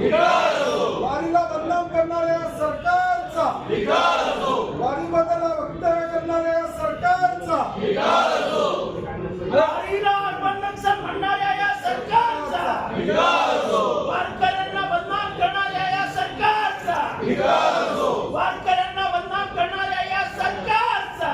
वारीला बदनाम करणाऱ्या सरकारचा. वारी बद्दल वक्तव्य करणाऱ्या सरकारचा. वारीला अल्पसंख्याक म्हणणाऱ्या या सरकारचा. वारकऱ्यांना बदनाम करणाऱ्या या सरकारचा. वारकऱ्यांना बदनाम करणाऱ्या या सरकारचा.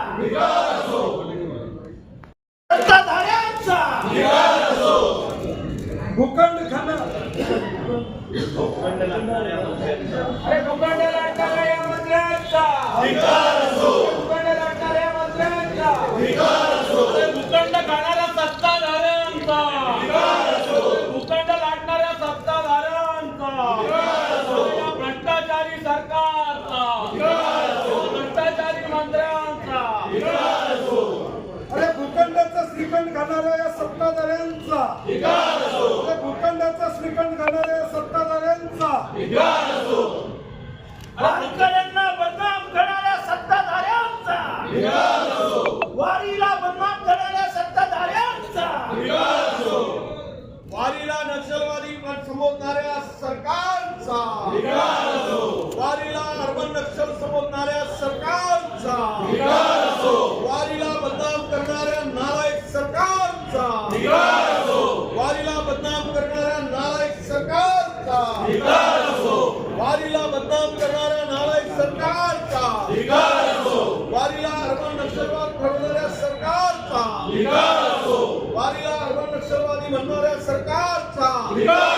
श्रीखंड खाणाऱ्या या सत्ताधाऱ्यांचा. अरे भूखंडाचा श्रीखंड खाणाऱ्या या सत्ताधाऱ्यांचा वारकऱ्यांना बदनाम करणाऱ्या सत्ताधाऱ्यांचा. वारीला बदनाम करणाऱ्या सत्ताधाऱ्यांचा. वारीला नक्षलवादी पण संबोधणाऱ्या काम करणाऱ्या नालायक सरकारचा वारीला अर्बन नक्षलवाद घडवणाऱ्या सरकारचा वारीला अर्बन नक्षलवादी म्हणणाऱ्या सरकारचा